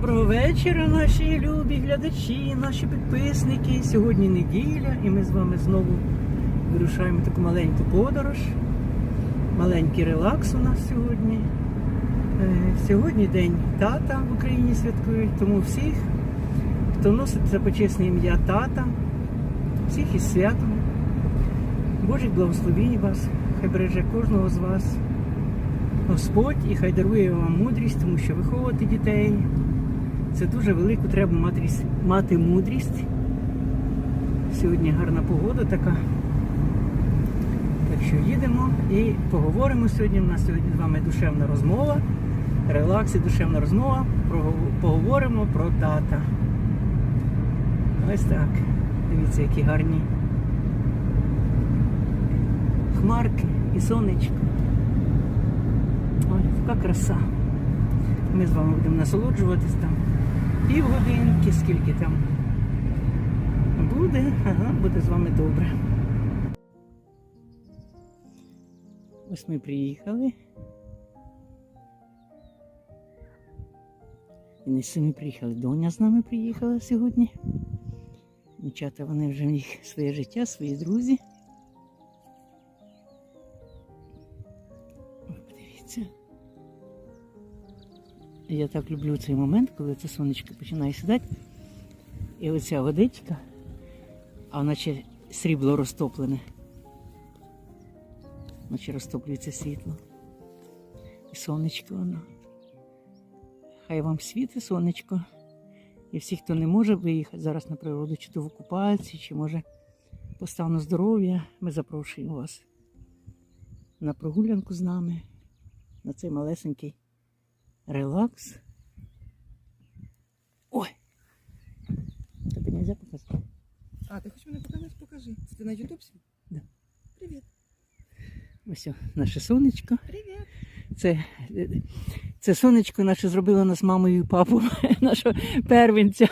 Доброго вечора, наші любі глядачі, наші підписники. Сьогодні неділя, і ми з вами знову вирушаємо таку маленьку подорож. Маленький релакс у нас сьогодні. Е, Сьогодні день тата в Україні святкують, тому всіх, хто носить за почесне ім'я тата, всіх із святом. Божих благословінь вас, хай береже кожного з вас. Господь і хай дарує вам мудрість, тому що виховувати дітей це дуже велику треба мати, мати мудрість. Сьогодні гарна погода така. Так що їдемо і поговоримо сьогодні. У нас сьогодні з вами душевна розмова, релакс і душевна розмова. Поговоримо про тата. Ось так. Дивіться, які гарні хмарки і сонечко. Ой, така краса. Ми з вами будемо насолоджуватись там півгодинки, скільки там буде, ага, буде з вами добре. Ось ми приїхали. І не самі приїхали. Доня з нами приїхала сьогодні. Дівчата, вони вже в них своє життя, свої друзі. Подивіться. Я так люблю цей момент, коли це сонечко починає сідати. І оця водичка, а наче срібло розтоплене. Наче розтоплюється світло. І сонечко воно. Хай вам світить сонечко. І всі, хто не може виїхати зараз на природу, чи то в окупації, чи може по стану здоров'я, ми запрошуємо вас на прогулянку з нами, на цей малесенький релакс. Ой! Тобі не можна показати? А, ти хочеш мене показати? Покажи. Це ти на Ютуб? Да. Привіт. Ось о, наше сонечко. Привіт. Це, це сонечко наше зробило нас мамою і папу, нашого первенця.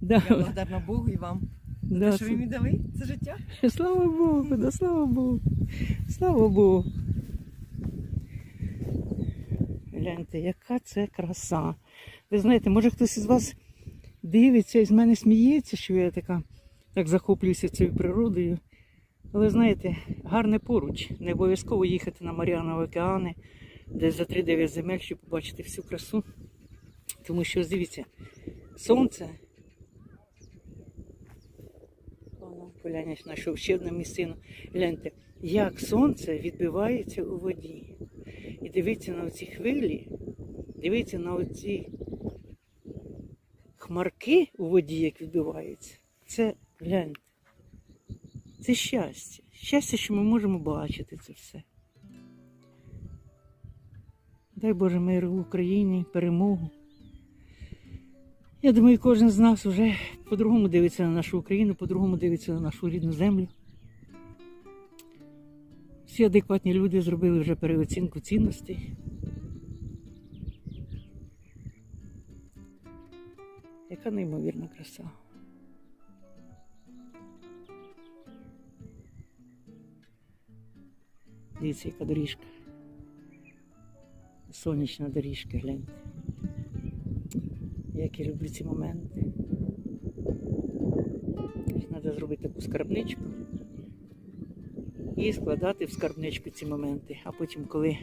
Да, Я благодарна Богу і вам. Да, те, що ви мені дали це життя. Слава Богу, да слава Богу. Слава Богу. Гляньте, яка це краса. Ви знаєте, може хтось із вас дивиться і з мене сміється, що я така так захоплююся цією природою. Але знаєте, гарне поруч. Не обов'язково їхати на Маріанові океани, десь за 3-9 земель, щоб побачити всю красу. Тому що, дивіться, сонце Полянець знайшов ще одну місцину. Гляньте, як сонце відбивається у воді. І дивіться на оці хвилі, дивіться на оці хмарки у воді, як відбиваються. Це гляньте. Це щастя. Щастя, що ми можемо бачити це все. Дай Боже миру в Україні, перемогу. Я думаю, кожен з нас вже по-другому дивиться на нашу Україну, по-другому дивиться на нашу рідну землю. Всі адекватні люди зробили вже переоцінку цінностей. Яка неймовірна краса. Дивіться, яка доріжка. Сонячна доріжка, гляньте. Як я люблю ці моменти. Треба зробити таку скарбничку і складати в скарбничку ці моменти. А потім, коли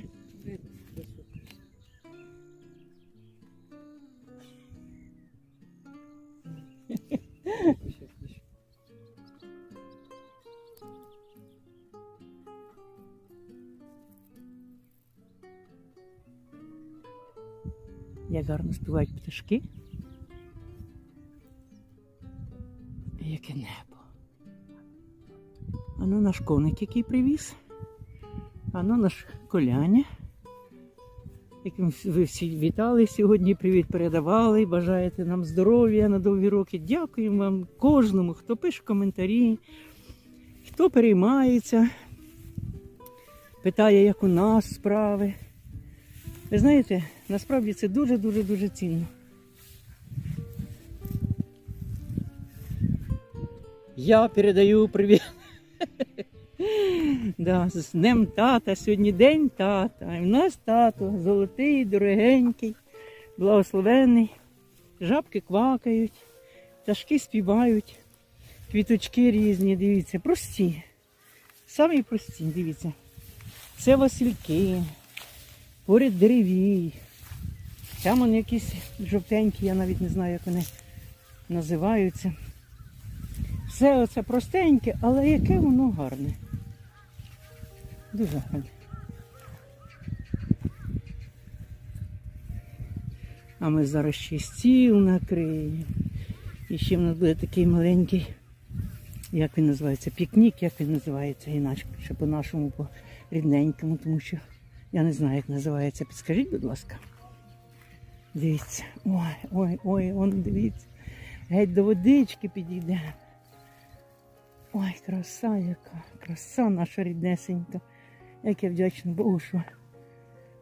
як гарно співають пташки. Наш коник, який привіз. Ано наш коляня, яким ви всі вітали сьогодні, привіт передавали, бажаєте нам здоров'я на довгі роки. Дякуємо вам кожному, хто пише коментарі, хто переймається, питає, як у нас справи. Ви знаєте, насправді це дуже-дуже дуже цінно. Я передаю привіт. Да, з Днем тата. Сьогодні день тата. І в нас тато золотий, дорогенький, благословений. Жабки квакають, пташки співають, квіточки різні, дивіться, прості. Самі прості, дивіться. Це васильки, поряд деревій. Там вони якісь жовтенькі, я навіть не знаю, як вони називаються. Все оце простеньке, але яке воно гарне. Дуже гарне. А ми зараз ще стіл накриємо. І ще в нас буде такий маленький, як він називається, пікнік, як він називається, інакше по-нашому, по рідненькому, тому що я не знаю, як називається. Підскажіть, будь ласка. Дивіться. Ой, ой, ой, он дивіться. Геть до водички підійде. Ой, краса яка, краса наша ріднесенька. Як я вдячна Богу, що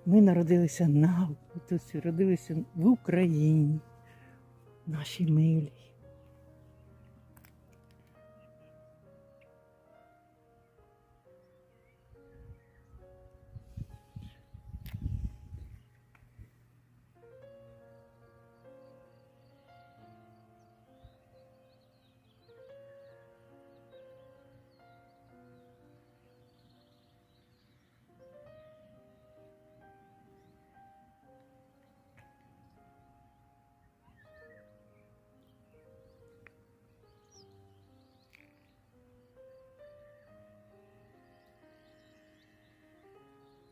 ми народилися на тут родилися в Україні, нашій милій.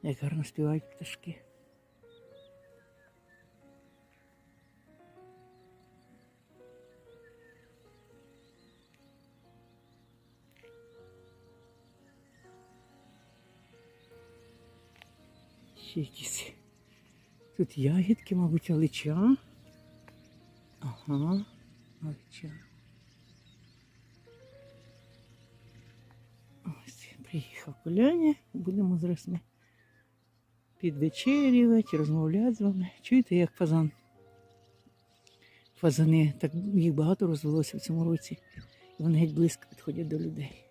Як гарно співають пташки. Ще якісь. Тут ягідки, мабуть, алича. Ага, алича. Ось, приїхав Коляня, будемо зараз ми підвечерювати, розмовляти з вами. Чуєте, як фазан? Фазани, так їх багато розвелося в цьому році. Вони геть близько підходять до людей.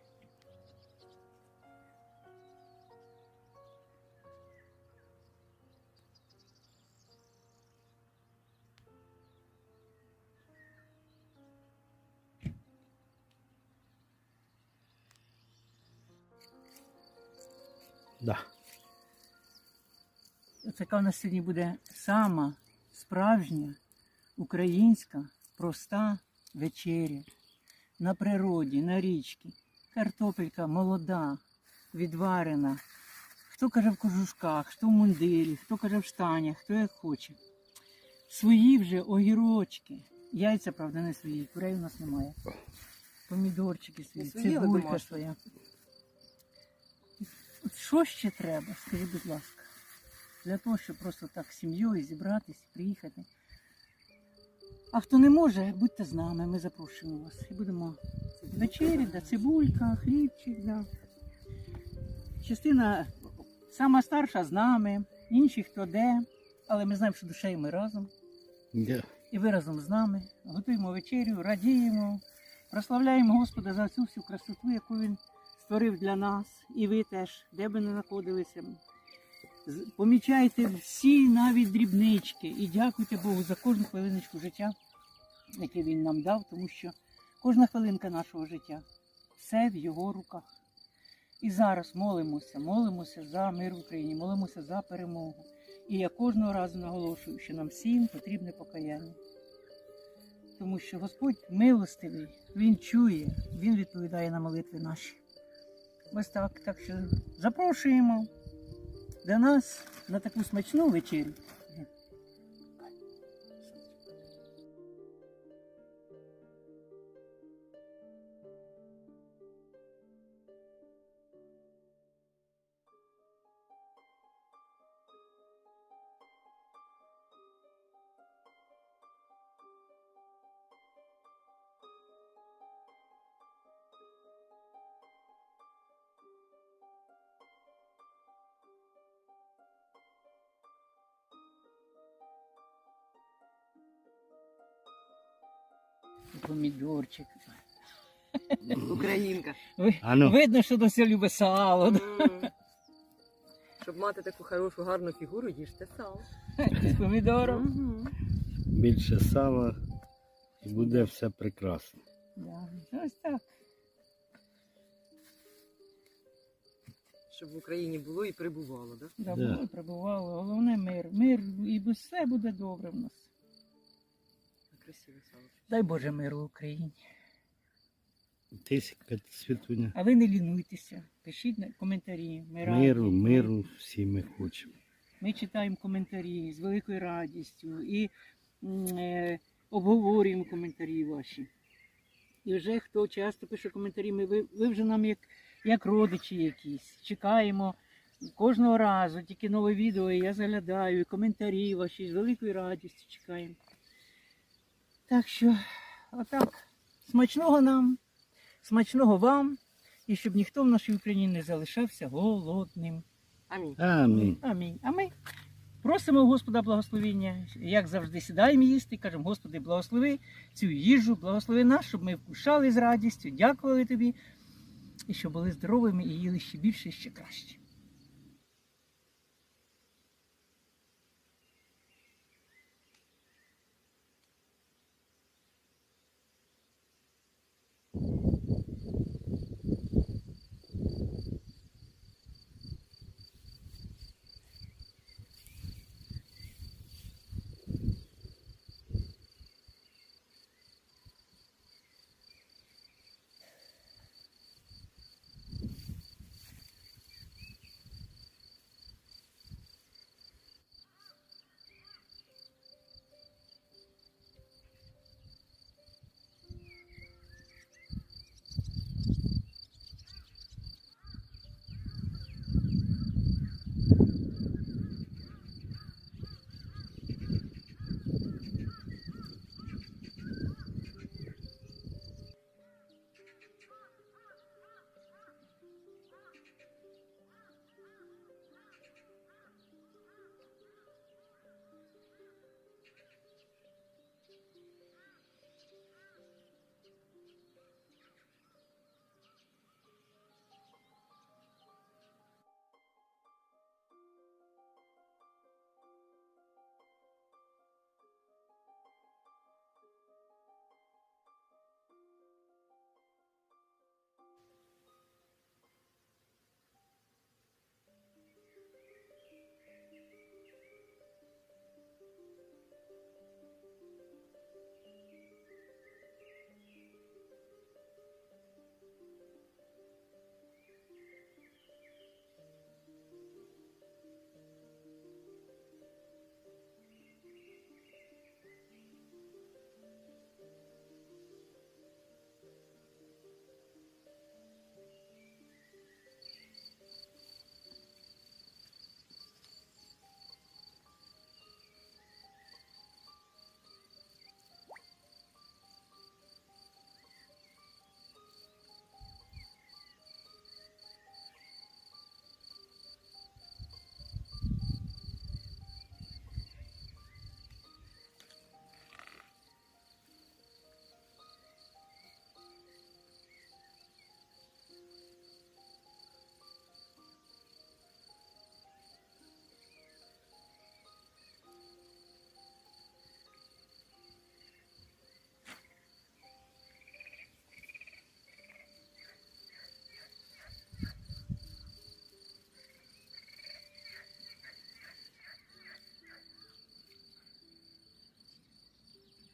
Да. Така в нас сьогодні буде сама справжня українська проста вечеря на природі, на річці. Картопелька молода, відварена. Хто каже в кожушках, хто в мундирі, хто каже в штанях, хто як хоче. Свої вже огірочки. Яйця, правда, не свої, курей у нас немає. Помідорчики свої, цибулька своя. Що ще треба, скажіть, будь ласка, для того, щоб просто так з сім'єю зібратися, приїхати. А хто не може, будьте з нами, ми запрошуємо вас. І будемо вечері, да, цибулька, хлібчик. Да. Частина сама старша з нами, інші хто де, але ми знаємо, що душею ми разом. Да. І ви разом з нами готуємо вечерю, радіємо, прославляємо Господа за цю всю красоту, яку Він створив для нас. І ви теж, де би не знаходилися. Помічайте всі навіть дрібнички і дякуйте Богу за кожну хвилиночку життя, яке Він нам дав, тому що кожна хвилинка нашого життя все в його руках. І зараз молимося, молимося за мир в Україні, молимося за перемогу. І я кожного разу наголошую, що нам всім потрібне покаяння. Тому що Господь милостивий, Він чує, Він відповідає на молитви наші. Ось так. Так що запрошуємо до нас на таку смачну вечерю. Помідорчик. Українка. Ви, А ну. Видно, що дося любить сало. да, М. Щоб мати таку хорошу, гарну фігуру, їжте сало. З помідором. Мгм. Більше сала, І буде все прекрасно. Да. Ось так. Щоб в Україні було і прибувало, да? Да, Да. було і прибувало. Головне мир. Мир і без все буде добре в нас. Красиво. Дай Боже миру Україні. Тисяка світуня. А ви не лінуйтеся. Пишіть на- коментарі. Ми раді. Миру, миру всі ми хочемо. Ми читаємо коментарі з великою радістю і е, обговорюємо коментарі ваші. І вже хто часто пише коментарі, ми, ви, ви вже нам як, як родичі якісь. Чекаємо кожного разу, тільки нове відео, і я заглядаю, і коментарі ваші з великою радістю чекаємо. Так що, отак, смачного нам, смачного вам, і щоб ніхто в нашій Україні не залишався голодним. Амінь. Амінь. Амінь. А ми просимо у Господа благословення, як завжди сідаємо їсти, і кажемо, Господи, благослови цю їжу, благослови нас, щоб ми вкушали з радістю, дякували тобі, і щоб були здоровими і їли ще більше і ще краще.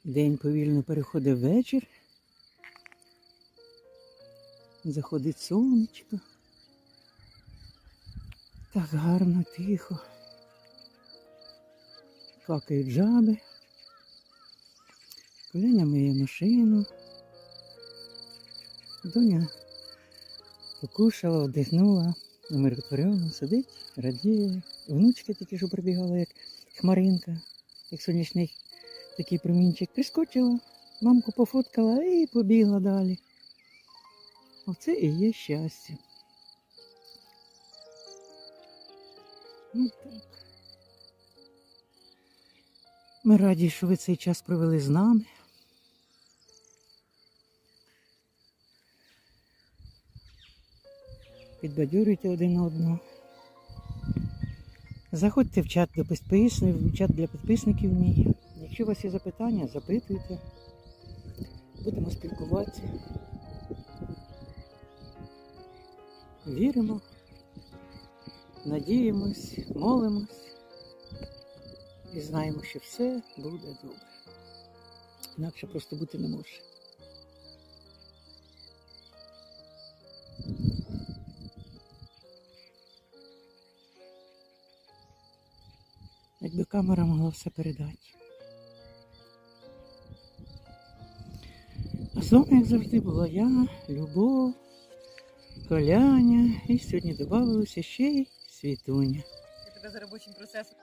День повільно переходить вечір. Заходить сонечко. Так гарно, тихо. Какають жаби. Коляня миє машину. Доня покушала, вдихнула, умиротворено сидить, радіє. Внучка тільки що прибігала, як хмаринка, як сонячний такий промінчик. Прискочила, мамку пофоткала і побігла далі. Оце і є щастя. Ну так. Ми раді, що ви цей час провели з нами. Підбадьорюйте один одного. Заходьте в чат до підписників, в чат для підписників мій. Якщо у вас є запитання, запитуйте. Будемо спілкуватися. Віримо, надіємось, молимось і знаємо, що все буде добре. Інакше просто бути не може. Якби камера могла все передати. Вами, як завжди, була я, Любов, Коляня, і сьогодні додавалося ще й Світуня. Я тебе за робочим процесом.